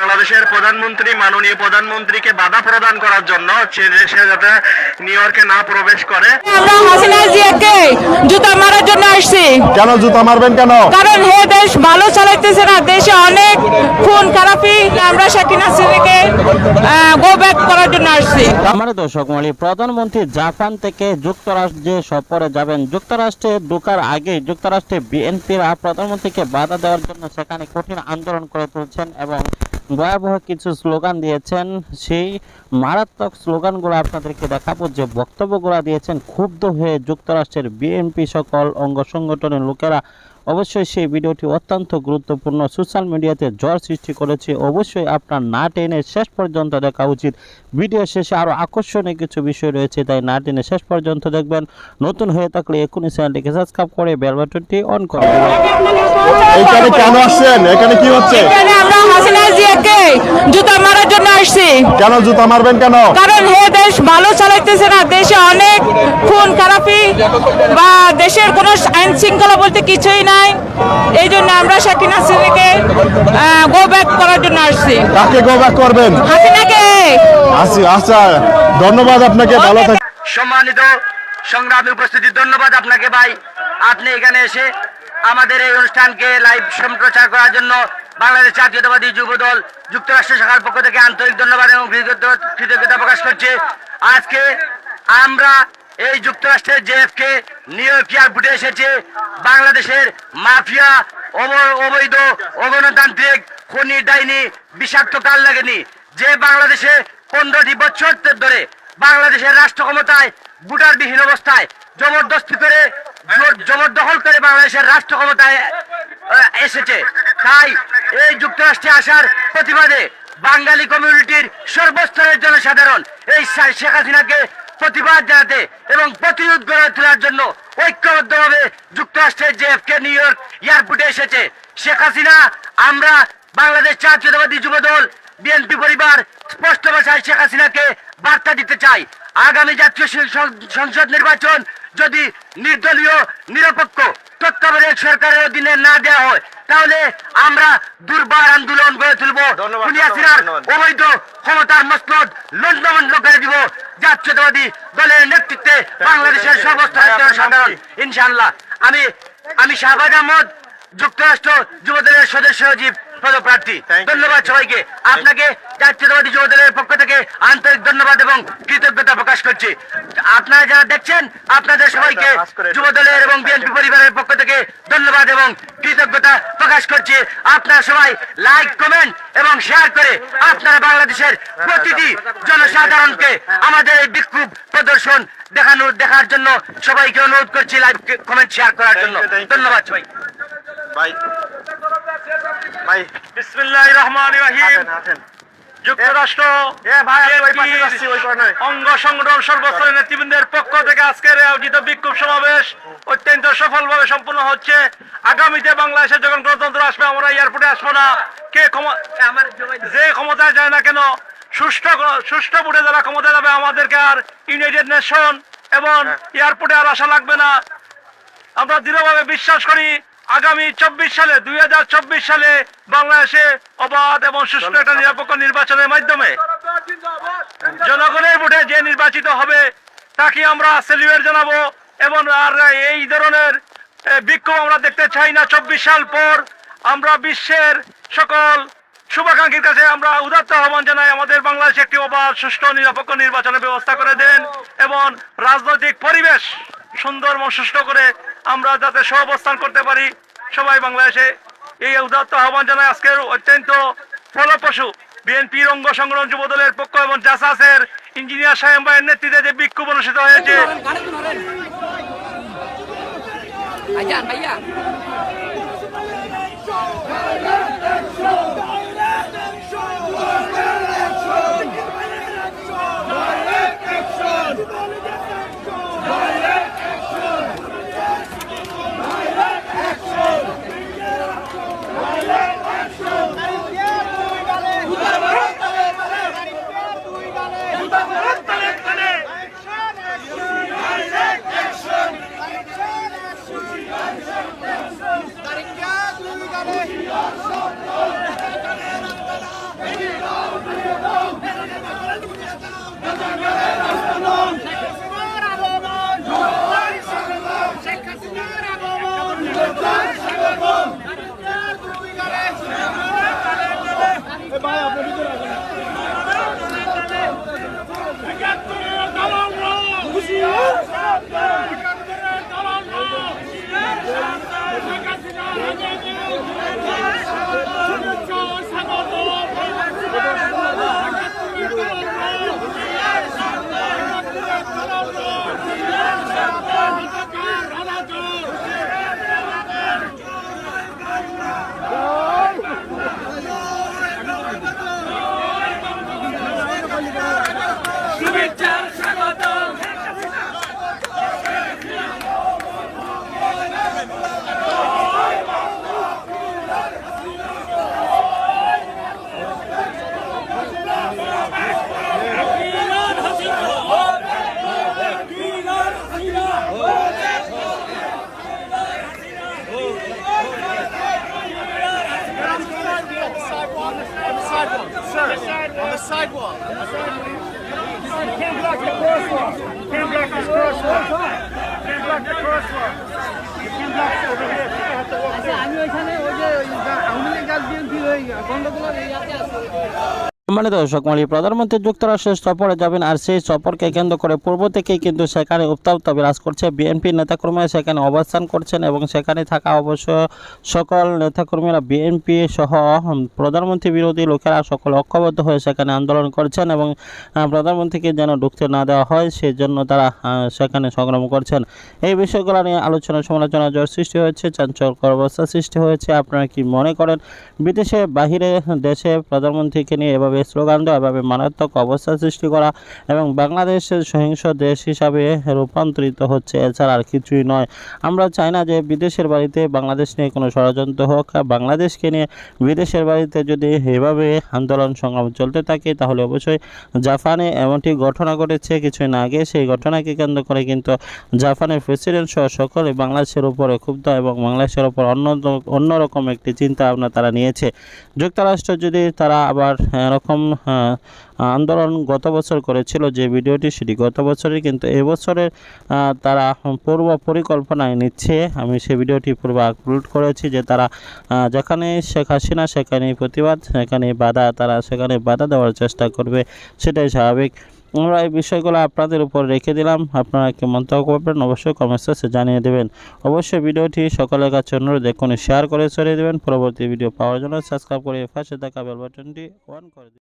বাংলাদেশের প্রধানমন্ত্রী মাননীয় প্রধানমন্ত্রীকে বাধা প্রদান করার জন্য সে যাতে নিউ ইয়র্কে না প্রবেশ করে। আমরা হাসিনা জিয়াকে জুতা মারার জন্য আসছি। কেন জুতা মারবেন কেন? কারণ হে দেশ ভালো চালাইতেছে না দেশে অনেক খুন খারাপি আমরা শাকিনা সিরিকে গো ব্যাক করার জন্য আসছি। আমার দর্শক মলি প্রধানমন্ত্রী জাপান থেকে যুক্তরাষ্ট্রে সফরে যাবেন। যুক্তরাষ্ট্রে ঢোকার আগে যুক্তরাষ্ট্রে বিএনপিরা প্রধানমন্ত্রীকে বাধা দেওয়ার জন্য সেখানে কঠিন আন্দোলন করে তুলছেন এবং ভয়াবহ কিছু স্লোগান দিয়েছেন। সেই মারাত্মক স্লোগানগুলো আপনাদেরকে দেখাবো, যে বক্তব্যগুলো দিয়েছেন ক্ষুব্ধ হয়ে যুক্তরাষ্ট্রের বিএনপি সকল অঙ্গ সংগঠনের লোকেরা। অবশ্যই সেই ভিডিওটি অত্যন্ত গুরুত্বপূর্ণ। সোশ্যাল মিডিয়াতে জ্বর সৃষ্টি করেছে। অবশ্যই আপনার না টেনে শেষ পর্যন্ত দেখা উচিত। ভিডিও শেষে আরও আকর্ষণীয় কিছু বিষয় রয়েছে তাই না টেনে শেষ পর্যন্ত দেখবেন। নতুন হয়ে থাকলে এখনই চ্যানেলটিকে সাবস্ক্রাইব করে বেল বাটনটি অন করে এখানে কেন আসছেন? এখানে কি হচ্ছে? এখানে আমরা হাসিনা জিয়াকে জুতা মারার জন্য আসছি কেন জুতা মারবেন কেন? কারণ হে দেশ ভালো চালাইতেছে না দেশে অনেক খুন খারাপি বা দেশের কোনো আইন শৃঙ্খলা বলতে কিছুই নাই। এই জন্য আমরা শাকিনা সিরিকে গো ব্যাক করার জন্য আসছি। কাকে গো ব্যাক করবেন? হাসিনাকে। আসি আচ্ছা ধন্যবাদ আপনাকে ভালো থাক সম্মানিত সংগ্রামী উপস্থিতি ধন্যবাদ আপনাকে ভাই। আপনি এখানে এসে আমাদের এই অনুষ্ঠানকে লাইভ সম্প্রচার করার জন্য বাংলাদেশ জাতীয়তাবাদী যুব দল যুক্তরাষ্ট্র শাখার পক্ষ থেকে আন্তরিক ধন্যবাদ এবং কৃতজ্ঞতা- প্রকাশ করছে। আজকে আমরা এই যুক্তরাষ্ট্রের জেএফকে নিউ ইয়র্ক এয়ারপোর্টে এসেছে। বাংলাদেশের মাফিয়া, অব- অবৈধ, অগণতান্ত্রিক খনি ডাইনি, বিষাক্ত কাল লাগেনি। যে বাংলাদেশে পনেরোটি বছর ধরে বাংলাদেশের রাষ্ট্র ক্ষমতায়, ভোটারবিহীন অবস্থায়, জবরদস্তি করে জবরদখল করে বাংলাদেশের রাষ্ট্র ক্ষমতায় এসেছে। তাই এই যুক্তরাষ্ট্রে আসার প্রতিবাদে বাঙালি কমিউনিটির সর্বস্তরের জনসাধারণ এই শেখ হাসিনাকে প্রতিবাদ জানাতে এবং প্রতিরোধ গড়ে তোলার জন্য ঐক্যবদ্ধভাবে যুক্তরাষ্ট্রের জেএফকে নিউ ইয়র্ক এয়ারপোর্টে এসেছে। শেখ হাসিনা, আমরা বাংলাদেশ জাতীয়তাবাদী যুব দল বিএনপি পরিবার স্পষ্ট ভাষায় শেখ হাসিনাকে বার্তা দিতে চাই। আগামী জাতীয় সংসদ নির্বাচন যদি নির্দলীয় নিরপেক্ষ তত্ত্বাবধায়ক সরকারের অধীনে না দেওয়া হয় তাহলে আমরা দুর্বার আন্দোলন গড়ে তুলব। অবৈধ ক্ষমতার মসনদ লন্ডমন্ড করে দিব। জাতীয়তাবাদী দলের নেতৃত্বে বাংলাদেশের সর্বস্তরের জনসাধারণ ইনশাআল্লাহ। আমি আমি শাহবাজ আহমদ যুক্তরাষ্ট্র যুবদলের সদস্য সচিব পদপ্রার্থী ধন্যবাদ সবাইকে। আপনাকে জাতীয়তাবাদী যুবদলের পক্ষ থেকে আন্তরিক ধন্যবাদ এবং কৃতজ্ঞতা প্রকাশ করছি। আপনারা যারা দেখছেন আপনাদের সবাইকে এবং বিএনপি পরিবারের পক্ষ থেকে ধন্যবাদ এবং কৃতজ্ঞতা প্রকাশ করছি। আপনারা সবাই লাইক কমেন্ট এবং শেয়ার করে আপনারা বাংলাদেশের প্রতিটি জনসাধারণকে আমাদের এই বিক্ষোভ প্রদর্শন দেখানোর দেখার জন্য সবাইকে অনুরোধ করছি লাইভ কমেন্ট শেয়ার করার জন্য। ধন্যবাদ সবাই ভাই। ভাই বিসমিল্লাহির রহমানির রহিম। যুক্তরাষ্ট্র অঙ্গ সংগঠন সর্বস্তরের নেতৃবৃন্দের পক্ষ থেকে আজকের আয়োজিত বিক্ষোভ সমাবেশ অত্যন্ত সফলভাবে সম্পন্ন হচ্ছে। আগামীতে বাংলাদেশে যখন গণতন্ত্র আসবে আমরা এয়ারপোর্টে আসব না। কে যে ক্ষমতায় যায় না কেন সুষ্ঠু সুষ্ঠু ভোটে যারা ক্ষমতায় যাবে আমাদেরকে আর ইউনাইটেড নেশন এবং এয়ারপোর্টে আর আসা লাগবে না। আমরা দৃঢ়ভাবে বিশ্বাস করি আগামী চব্বিশ সালে দুই হাজার চব্বিশ সালে বাংলাদেশে অবাধ এবং সুষ্ঠু একটা নিরপেক্ষ নির্বাচনের মাধ্যমে জনগণের ভোটে যে নির্বাচিত হবে তাকে আমরা সেলিব্রেট জানাব এবং আর এই ধরনের বিক্ষোভ আমরা দেখতে চাই না। চব্বিশ সাল পর আমরা বিশ্বের সকল শুভাকাঙ্ক্ষীর কাছে আমরা উদাত্ত আহ্বান জানাই আমাদের বাংলাদেশে একটি অবাধ সুষ্ঠু নিরপেক্ষ নির্বাচনের ব্যবস্থা করে দেন এবং রাজনৈতিক পরিবেশ সুন্দর এবং সুষ্ঠু করে আমরা যাতে সহ অবস্থান করতে পারি সবাই বাংলাদেশে। এই উদাত্ত আহ্বান জানায় আজকের অত্যন্ত ফলপ্রসূ বিএনপির অঙ্গ সংগঠন যুব দলের পক্ষ এবং জাসাসের ইঞ্জিনিয়ার সাহেব ভাইয়ের নেতৃত্বে যে বিক্ষোভ অনুষ্ঠিত হয়েছে। On the sidewalk. Sir, on the sidewalk. On the sidewalk. Can't block the crosswalk. Can't block the crosswalk. Can't block the crosswalk. You can't block over here. You have to walk আচ্ছা there. আমি ওইখানে ওই যে আওয়ামী লীগ আর BNP ওই গন্ডগোলের ইয়াতে আছে সম্মানিত দর্শক মন্ডলী, প্রধানমন্ত্রী যুক্তরাষ্ট্রের সফরে যাবেন আর সেই সফরকে কেন্দ্র করে পূর্ব থেকেই কিন্তু সেখানে উত্তাপ্ত বিরাজ করছে বিএনপি নেতাকর্মীরা। সেখানে অবস্থান করছেন এবং সেখানে থাকা অবশ্য সকল নেতাকর্মীরা বিএনপি সহ প্রধানমন্ত্রী বিরোধী লোকেরা সকল ঐক্যবদ্ধ হয়ে সেখানে আন্দোলন করছেন এবং প্রধানমন্ত্রীকে যেন ঢুকতে না দেওয়া হয় সেই জন্য তারা সেখানে সংগ্রাম করছেন। এই বিষয়গুলো নিয়ে আলোচনা সমালোচনা জোর সৃষ্টি হয়েছে, চাঞ্চল্যকর অবস্থা সৃষ্টি হয়েছে। আপনারা কি মনে করেন, বিদেশে, বাহিরে, দেশে প্রধানমন্ত্রীকে নিয়ে এভাবে স্লোগান দেওয়া এভাবে মারাত্মক অবস্থা সৃষ্টি করা এবং বাংলাদেশের সহিংস দেশ হিসাবে রূপান্তরিত হচ্ছে, এছাড়া আর কিছুই নয়। আমরা চাই না যে বিদেশের বাড়িতে বাংলাদেশ নিয়ে কোনো ষড়যন্ত্র হোক বাংলাদেশকে নিয়ে বিদেশের বাড়িতে যদি এভাবে আন্দোলন সংগ্রাম চলতে থাকে, তাহলে অবশ্যই জাপানে এমনটি ঘটনা ঘটেছে। কিছুদিন আগে সেই ঘটনাকে কেন্দ্র করে কিন্তু জাপানের প্রেসিডেন্ট সহ সকলে বাংলাদেশের উপরে ক্ষুব্ধ এবং বাংলাদেশের উপর অন্য অন্যরকম একটি চিন্তা ভাবনা তারা নিয়েছে। যুক্তরাষ্ট্র যদি তারা আবার এরকম আন্দোলন গত বছর করেছিল যে ভিডিওটি সেটি গত বছরই কিন্তু এবছরের আহ, তারা পূর্ব পরিকল্পনায় নিচ্ছে। আমি সেই ভিডিওটি পূর্বে আপলোড করেছি যে তারা যেখানে শেখ হাসিনা সেখানে প্রতিবাদ সেখানে বাধা তারা সেখানে বাধা দেওয়ার চেষ্টা করবে সেটাই স্বাভাবিক। আমরা এই বিষয়গুলো আপনাদের উপর রেখে দিলাম। আপনারা কি মন্তব্য করবেন অবশ্যই কমেন্ট জানিয়ে দেবেন। অবশ্যই ভিডিওটি সকলের কাছে অনুরোধ দেখুন শেয়ার করে ছড়িয়ে দেবেন। পরবর্তী ভিডিও পাওয়ার জন্য সাবস্ক্রাইব করে পাশে থাকা বেল বাটনটি অন করে